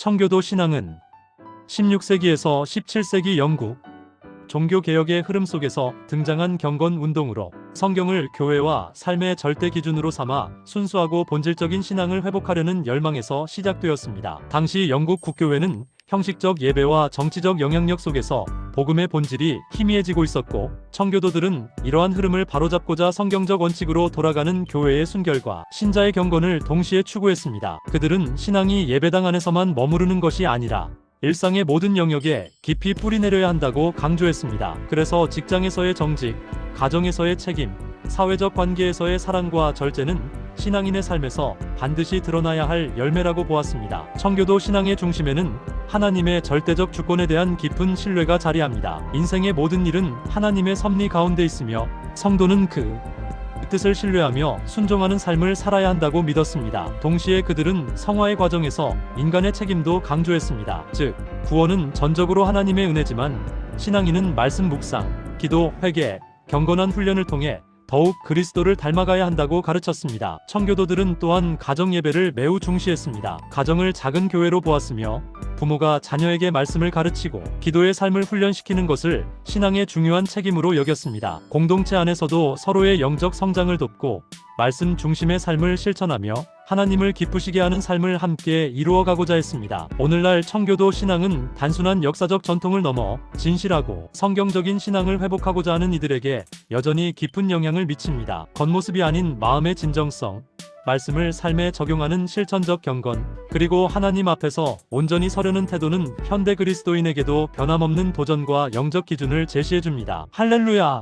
청교도 신앙은 16세기에서 17세기 영국 종교개혁의 흐름 속에서 등장한 경건 운동으로 성경을 교회와 삶의 절대 기준으로 삼아 순수하고 본질적인 신앙을 회복하려는 열망에서 시작되었습니다. 당시 영국 국교회는 형식적 예배와 정치적 영향력 속에서 복음의 본질이 희미해지고 있었고 청교도들은 이러한 흐름을 바로잡고자 성경적 원칙으로 돌아가는 교회의 순결과 신자의 경건을 동시에 추구했습니다. 그들은 신앙이 예배당 안에서만 머무르는 것이 아니라 일상의 모든 영역에 깊이 뿌리내려야 한다고 강조했습니다. 그래서 직장에서의 정직, 가정에서의 책임, 사회적 관계에서의 사랑과 절제는 신앙인의 삶에서 반드시 드러나야 할 열매라고 보았습니다. 청교도 신앙의 중심에는 하나님의 절대적 주권에 대한 깊은 신뢰가 자리합니다. 인생의 모든 일은 하나님의 섭리 가운데 있으며 성도는 그 뜻을 신뢰하며 순종하는 삶을 살아야 한다고 믿었습니다. 동시에 그들은 성화의 과정에서 인간의 책임도 강조했습니다. 즉, 구원은 전적으로 하나님의 은혜지만 신앙인은 말씀 묵상, 기도, 회개, 경건한 훈련을 통해 더욱 그리스도를 닮아가야 한다고 가르쳤습니다. 청교도들은 또한 가정 예배를 매우 중시했습니다. 가정을 작은 교회로 보았으며 부모가 자녀에게 말씀을 가르치고 기도의 삶을 훈련시키는 것을 신앙의 중요한 책임으로 여겼습니다. 공동체 안에서도 서로의 영적 성장을 돕고 말씀 중심의 삶을 실천하며 하나님을 기쁘시게 하는 삶을 함께 이루어가고자 했습니다. 오늘날 청교도 신앙은 단순한 역사적 전통을 넘어 진실하고 성경적인 신앙을 회복하고자 하는 이들에게 여전히 깊은 영향을 미칩니다. 겉모습이 아닌 마음의 진정성, 말씀을 삶에 적용하는 실천적 경건, 그리고 하나님 앞에서 온전히 서려는 태도는 현대 그리스도인에게도 변함없는 도전과 영적 기준을 제시해 줍니다. 할렐루야!